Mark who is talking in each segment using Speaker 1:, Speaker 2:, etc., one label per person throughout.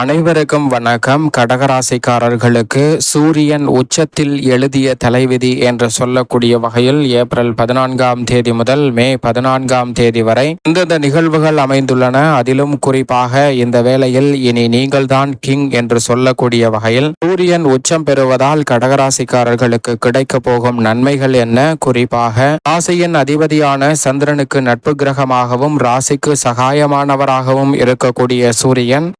Speaker 1: அனைவருக்கும் வணக்கம். கடகராசிக்காரர்களுக்கு சூரியன் உச்சத்தில் எழுதிய தலைவிதி என்று சொல்லக்கூடிய வகையில் ஏப்ரல் பதினான்காம் தேதி முதல் மே பதினான்காம் தேதி வரை இந்தந்த நிகழ்வுகள் அமைந்துள்ளன. அதிலும் குறிப்பாக இந்த வேளையில் இனி நீங்கள்தான் கிங் என்று சொல்லக்கூடிய வகையில் சூரியன் உச்சம் பெறுவதால் கடகராசிக்காரர்களுக்கு கிடைக்க போகும் நன்மைகள் என்ன? குறிப்பாக ராசியின் அதிபதியான சந்திரனுக்கு நட்பு கிரகமாகவும் ராசிக்கு சகாயமானவராகவும் இருக்கக்கூடிய சூரியன்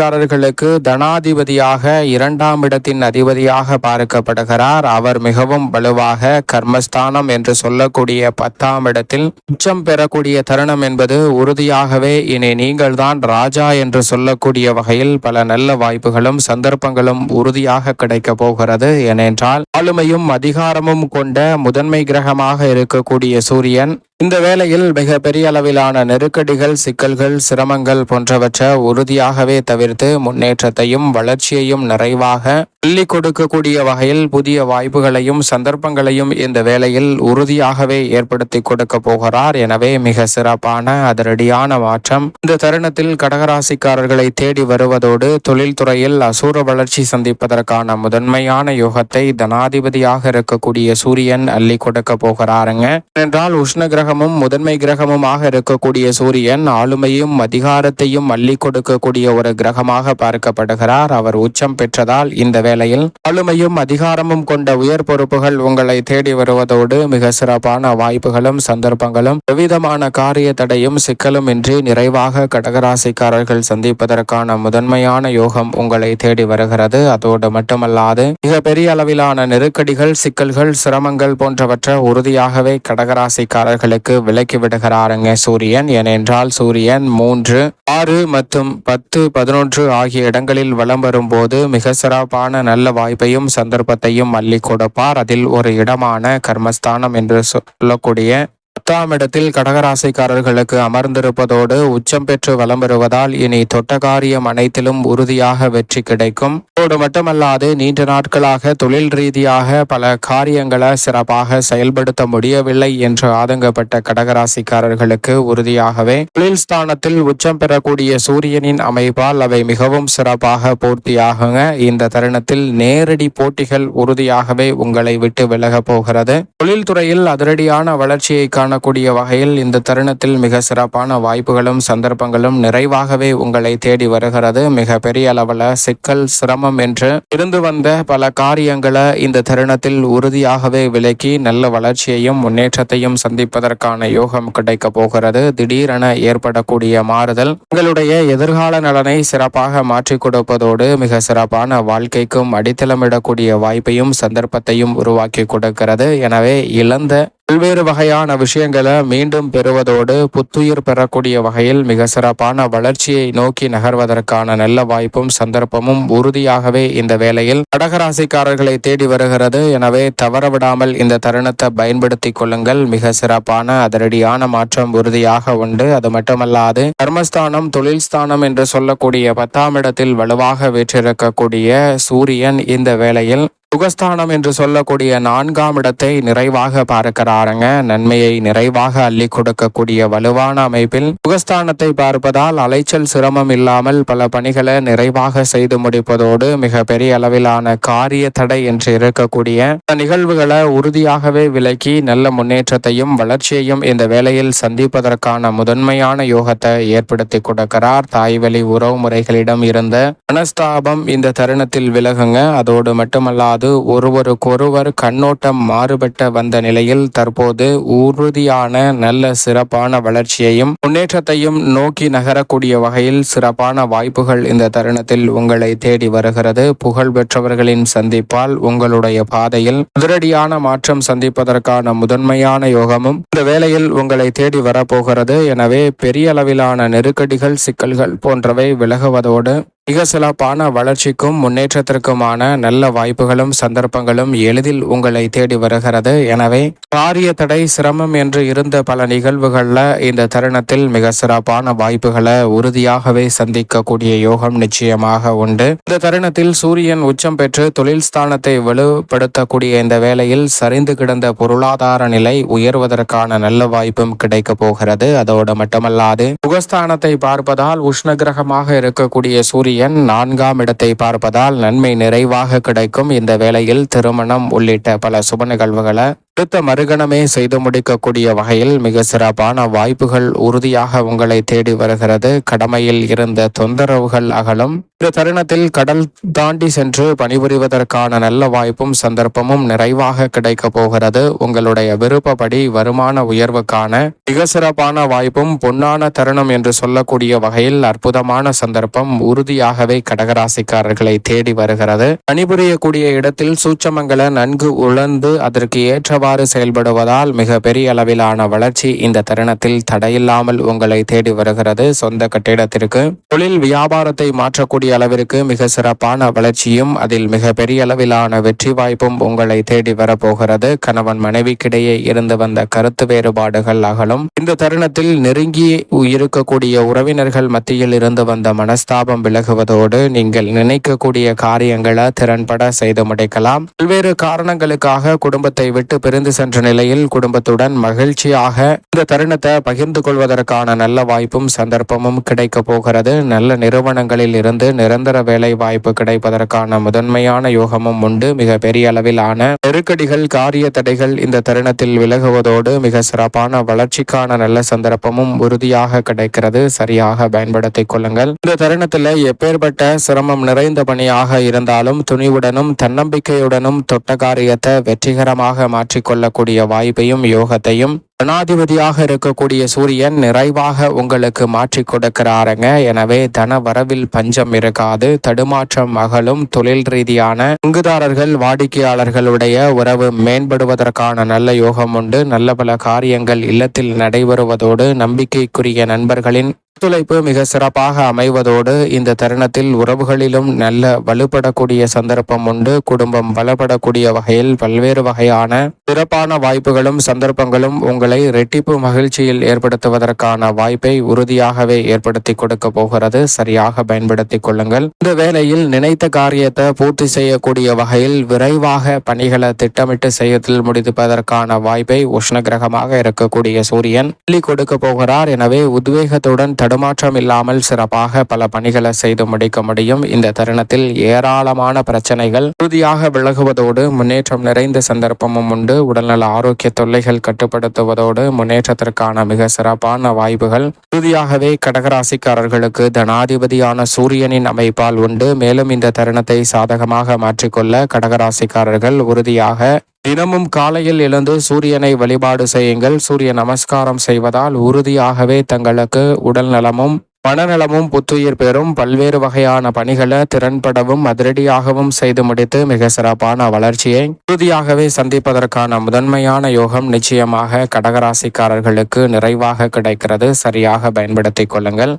Speaker 1: கடகராசிக்காரர்களுக்கு தனாதிபதியாக இரண்டாம் இடத்தின் அதிபதியாக பார்க்கப்படுகிறார். அவர் மிகவும் வலுவாக கர்மஸ்தானம் என்று சொல்லக்கூடிய பத்தாம் இடத்தில் உச்சம் பெறக்கூடிய தருணம் என்பது உறுதியாகவே இனி நீங்கள்தான் ராஜா என்று சொல்லக்கூடிய வகையில் பல நல்ல வாய்ப்புகளும் சந்தர்ப்பங்களும் உறுதியாக கிடைக்க போகிறது. ஏனென்றால் ஆளுமையும் அதிகாரமும் கொண்ட முதன்மை கிரகமாக இருக்கக்கூடிய சூரியன் இந்த வேளையில் மிக பெரிய அளவிலான நெருக்கடிகள் சிக்கல்கள் சிரமங்கள் போன்றவற்றை உறுதியாகவே தவிர்த்து முன்னேற்றத்தையும் வளர்ச்சியையும் நிறைவாக அள்ளி கொடுக்கக்கூடிய வகையில் புதிய வாய்ப்புகளையும் சந்தர்ப்பங்களையும் இந்த வேளையில் உறுதியாகவே ஏற்படுத்தி கொடுக்க போகிறார். எனவே மிக சிறப்பான அதிரடியான மாற்றம். இந்த தருணத்தில் கடகராசிக்காரர்களை தேடி வருவதோடு தொழில்துறையில் அசூர வளர்ச்சி சந்திப்பதற்கான முதன்மையான யோகத்தை தனாதிபதியாக இருக்கக்கூடிய சூரியன் அள்ளி கொடுக்க போகிறாருங்க. என்றால் உஷ்ண கிரகமும் முதன்மை கிரகமுமாக இருக்கக்கூடிய சூரியன் ஆளுமையும் அதிகாரத்தையும் அள்ளி கொடுக்கக்கூடிய ஒரு கிரகமாக பார்க்கப்படுகிறார். அவர் உச்சம் பெற்றதால் இந்த வேளையில் ஆளுமையும் அதிகாரமும் கொண்ட உயர் பொறுப்புகள் உங்களை தேடி வருவதோடு மிக சிறப்பான வாய்ப்புகளும் சந்தர்ப்பங்களும் எவ்விதமான காரிய தடையும் சிக்கலும் இன்றி நிறைவாக கடகராசிக்காரர்கள் சந்திப்பதற்கான முதன்மையான யோகம் உங்களை தேடி வருகிறது. அதோடு மட்டுமல்லாது மிக பெரிய அளவிலான நெருக்கடிகள் சிக்கல்கள் சிரமங்கள் போன்றவற்றை உறுதியாகவே கடகராசிக்காரர்களுக்கு விலக்கி விடுகிறாருங்க சூரியன். ஏனென்றால் சூரியன் மூன்று ஆறு மற்றும் பத்து பதினொன்று ஆகிய இடங்களில் வலம் வரும்போது மிக சிறப்பான நல்ல வாய்ப்பையும் சந்தர்ப்பத்தையும் அள்ளி கொடுப்பார். அதில் ஒரு இடமான கர்மஸ்தானம் என்று சொல்லக்கூடிய பத்தாம் இடத்தில் கடகராசிக்காரர்களுக்கு அமர்ந்திருப்பதோடு உச்சம் பெற்று வலம் பெறுவதால் இனி தொட்ட காரியம் அனைத்திலும் உறுதியாக வெற்றி கிடைக்கும். அதோடு மட்டுமல்லாது நீண்ட நாட்களாக தொழில் ரீதியாக பல காரியங்களை சிறப்பாக செயல்படுத்த முடியவில்லை என்று ஆதங்கப்பட்ட கடகராசிக்காரர்களுக்கு உறுதியாகவே தொழில் ஸ்தானத்தில் உச்சம் பெறக்கூடிய சூரியனின் அமைப்பால் அவை மிகவும் சிறப்பாக பூர்த்தியாகுங்க. இந்த தருணத்தில் நேரடி போட்டிகள் உறுதியாகவே உங்களை விட்டு விலக போகிறது. தொழில்துறையில் அதிரடியான வளர்ச்சியை காணக்கூடிய வகையில் இந்த தருணத்தில் மிக சிறப்பான வாய்ப்புகளும் சந்தர்ப்பங்களும் நிறைவாகவே உங்களை தேடி வருகிறது. மிக பெரிய அளவில் சிக்கல் சிரமம் என்று இருந்து வந்த பல காரியங்களை இந்த தருணத்தில் உறுதியாகவே விலக்கி நல்ல வளர்ச்சியையும் முன்னேற்றத்தையும் சந்திப்பதற்கான யோகம் கிடைக்க போகிறது. திடீரென ஏற்படக்கூடிய மாறுதல் உங்களுடைய எதிர்கால நலனை சிறப்பாக மாற்றிக் கொடுப்பதோடு மிக சிறப்பான வாழ்க்கைக்கும் அடித்தளமிடக்கூடிய வாய்ப்பையும் சந்தர்ப்பத்தையும் உருவாக்கி கொடுக்கிறது. எனவே இழந்த பல்வேறு வகையான விஷயங்களை மீண்டும் பெறுவதோடு புத்துயிர் பெறக்கூடிய வகையில் மிக சிறப்பான வளர்ச்சியை நோக்கி நகர்வதற்கான நல்ல வாய்ப்பும் சந்தர்ப்பமும் உறுதியாகவே இந்த வேளையில் கடகராசிக்காரர்களை தேடி வருகிறது. எனவே தவறவிடாமல் இந்த தருணத்தை பயன்படுத்திக் கொள்ளுங்கள். மிக சிறப்பான அதிரடியான மாற்றம் உறுதியாக உண்டு. அது மட்டுமல்லாது கர்மஸ்தானம் தொழில் ஸ்தானம் என்று சொல்லக்கூடிய பத்தாம் இடத்தில் வலுவாக வீற்றிருக்கக்கூடிய சூரியன் இந்த வேளையில் சுகஸ்தானம் என்று சொல்லக்கூடிய நான்காம் இடத்தை நிறைவாக பார்க்கிறாருங்க. நன்மையை நிறைவாக அள்ளி கொடுக்கக்கூடிய வலுவான அமைப்பில் சுகஸ்தானத்தை பார்ப்பதால் அலைச்சல் சிரமம் இல்லாமல் பல பணிகளை நிறைவாக செய்து முடிப்பதோடு மிக பெரிய அளவிலான காரிய தடை என்று இருக்கக்கூடிய நிகழ்வுகளை உறுதியாகவே விலக்கி நல்ல முன்னேற்றத்தையும் வளர்ச்சியையும் இந்த வேலையில் சந்திப்பதற்கான முதன்மையான யோகத்தை ஏற்படுத்தி கொடுக்கிறார். தாய்வழி உறவு முறைகளிடம் இருந்த மனஸ்தாபம் இந்த தருணத்தில் விலகுங்க. அதோடு மட்டுமல்லாது அதாவது ஒருவருக்கொருவர் கண்ணோட்டம் மாறுபட்ட வந்த நிலையில் தற்போது உறுதியான நல்ல சிறப்பான வளர்ச்சியையும் முன்னேற்றத்தையும் நோக்கி நகரக்கூடிய வகையில் சிறப்பான வாய்ப்புகள் இந்த தருணத்தில் உங்களை தேடி வருகிறது. புகழ் பெற்றவர்களின் சந்திப்பால் உங்களுடைய பாதையில் அதிரடியான மாற்றம் சந்திப்பதற்கான முதன்மையான யோகமும் இந்த வேளையில் உங்களை தேடி வரப்போகிறது. எனவே பெரிய அளவிலான நெருக்கடிகள் சிக்கல்கள் போன்றவை விலகுவதோடு மிக சிறப்பான வளர்ச்சிக்கும் முன்னேற்றத்திற்குமான நல்ல வாய்ப்புகளும் சந்தர்ப்பங்களும் எளிதில் உங்களை தேடி வருகிறது. எனவே காரிய தடை சிரமம் என்று இருந்த பல நிகழ்வுகளில் இந்த தருணத்தில் மிக சிறப்பான வாய்ப்புகளை உறுதியாகவே சந்திக்கக்கூடிய யோகம் நிச்சயமாக உண்டு. இந்த தருணத்தில் சூரியன் உச்சம் பெற்று தொழில் ஸ்தானத்தை வலுப்படுத்தக்கூடிய இந்த வேளையில் சரிந்து கிடந்த பொருளாதார நிலை உயர்வதற்கான நல்ல வாய்ப்பும் கிடைக்க போகிறது. அதோடு மட்டுமல்லாது முகஸ்தானத்தை பார்ப்பதால் உஷ்ண கிரகமாக இருக்கக்கூடிய சூரியன் சூரியன் நான்காம் இடத்தை பார்ப்பதால் நன்மை நிறைவாக கிடைக்கும். இந்த வேளையில் திருமணம் உள்ளிட்ட பல சுப நிகழ்வுகளை அடுத்த மறுகணமே செய்து முடிக்கக்கூடிய வகையில் மிக சிறப்பான வாய்ப்புகள் உறுதியாக உங்களை தேடி வருகிறது. கடமையில் இருந்த தொந்தரவுகள் அகலும். இந்த தருணத்தில் கடல் தாண்டி சென்று பணிபுரிவதற்கான நல்ல வாய்ப்பும் சந்தர்ப்பமும் நிறைவாக கிடைக்க போகிறது. உங்களுடைய விருப்பப்படி வருமான உயர்வுக்கான மிக சிறப்பான வாய்ப்பும் பொன்னான தருணம் என்று சொல்லக்கூடிய வகையில் அற்புதமான சந்தர்ப்பம் உறுதியாகவே கடகராசிக்காரர்களை தேடி வருகிறது. பணிபுரியக்கூடிய இடத்தில் சூட்சமங்களை நன்கு உழந்து அதற்கு ஏற்ற ஏற்றவாறு செயல்படுவதால் மிக பெரிய அளவிலான வளர்ச்சி இந்த தருணத்தில் தடையில்லாமல் உங்களை தேடி வருகிறது சொந்த கட்டிடத்திற்கு. தொழில் வியாபாரத்தை மாற்றக்கூடிய அளவிற்கு மிக சிறப்பான வளர்ச்சியும் அதில் மிக பெரிய அளவிலான வெற்றி வாய்ப்பும் உங்களை தேடி வரப்போகிறது. கணவன் மனைவிக்கிடையே இருந்து வந்த கருத்து வேறுபாடுகள் அகலும். இந்த தருணத்தில் நெருங்கி இருக்கக்கூடிய உறவினர்கள் மத்தியில் இருந்து வந்த மனஸ்தாபம் விலகுவதோடு நீங்கள் நினைக்கக்கூடிய காரியங்களை திறன்பட செய்து முடிக்கலாம். பல்வேறு காரணங்களுக்காக குடும்பத்தை விட்டு பிரிந்து சென்ற நிலையில் குடும்பத்துடன் மகிழ்ச்சியாக இந்த தருணத்தை பகிர்ந்து கொள்வதற்கான நல்ல வாய்ப்பும் சந்தர்ப்பமும் கிடைக்க போகிறது. நல்ல நிறுவனங்களில் இருந்து நிரந்தர வேலை வாய்ப்பு கிடைப்பதற்கான முதன்மையான யோகமும் உண்டு. மிக பெரிய அளவிலான நெருக்கடிகள் காரிய தடைகள் இந்த தருணத்தில் விலகுவதோடு மிக சிறப்பான வளர்ச்சிக்கான நல்ல சந்தர்ப்பமும் உறுதியாக கிடைக்கிறது. சரியாக பயன்படுத்திக் கொள்ளுங்கள். இந்த தருணத்தில் எப்பேற்பட்ட சிரமம் நிறைந்த பணியாக இருந்தாலும் துணிவுடனும் தன்னம்பிக்கையுடனும் தொட்ட காரியத்தை வெற்றிகரமாக மாற்றி மாற்றிக்கொள்ளக்கூடிய வாய்ப்பையும் யோகத்தையும் ஜனாதிபதியாக இருக்கக்கூடிய சூரியன் நிறைவாக உங்களுக்கு மாற்றி கொடுக்கிறாருங்க. எனவே தன வரவில் பஞ்சம் இருக்காது. தடுமாற்றம் அகலும். தொழில் ரீதியான பங்குதாரர்கள் வாடிக்கையாளர்களுடைய உறவு மேம்படுவதற்கான நல்ல யோகம் உண்டு. நல்ல பல காரியங்கள் இல்லத்தில் நடைபெறுவதோடு நம்பிக்கைக்குரிய நண்பர்களின் ஒத்துழைப்பு மிக சிறப்பாக அமைவதோடு இந்த தருணத்தில் உறவுகளிலும் நல்ல வலுப்படக்கூடிய சந்தர்ப்பம் உண்டு. குடும்பம் பலப்படக்கூடிய வகையில் பல்வேறு வகையான சிறப்பான வாய்ப்புகளும் சந்தர்ப்பங்களும் உங்களை ரெட்டிப்பு மகிழ்ச்சியில் ஏற்படுத்துவதற்கான வாய்ப்பை உறுதியாகவே ஏற்படுத்தி கொடுக்க போகிறது. சரியாக பயன்படுத்திக் கொள்ளுங்கள். இந்த வேளையில் நினைத்த காரியத்தை பூர்த்தி செய்யக்கூடிய வகையில் விரைவாக பணிகளை திட்டமிட்டு செய்யத்தில் முடிப்பதற்கான வாய்ப்பை உஷ்ண கிரகமாக இருக்கக்கூடிய சூரியன் கொடுக்க போகிறார். எனவே உத்வேகத்துடன் தடுமாற்றம் இல்லாமல் சிறப்பாக பல பணிகளை செய்து முடிக்க முடியும். இந்த தருணத்தில் ஏராளமான பிரச்சனைகள் உறுதியாக விலகுவதோடு முன்னேற்றம் நிறைந்த சந்தர்ப்பமும் உண்டு. உடல்நல ஆரோக்கிய தொல்லைகள் கட்டுப்படுத்துவதோடு முன்னேற்றத்திற்கான மிக சிறப்பான வாய்ப்புகள் உறுதியாகவே கடகராசிக்காரர்களுக்கு தனாதிபதியான சூரியனின் அமைப்பால் உண்டு. மேலும் இந்த தருணத்தை சாதகமாக மாற்றிக்கொள்ள கடகராசிக்காரர்கள் உறுதியாக தினமும் காலையில் எழுந்து சூரியனை வழிபாடு செய்யுங்கள். சூரிய நமஸ்காரம் செய்வதால் உறுதியாகவே தங்களுக்கு உடல் நலமும் மனநலமும் புத்துயிர் பெறும். பல்வேறு வகையான பணிகளை திறன்படவும் அதிரடியாகவும் செய்து முடித்து மிக சிறப்பான வளர்ச்சியை உறுதியாகவே சந்திப்பதற்கான முதன்மையான யோகம் நிச்சயமாக கடகராசிக்காரர்களுக்கு நிறைவாக கிடைக்கிறது. சரியாக பயன்படுத்திக் கொள்ளுங்கள்.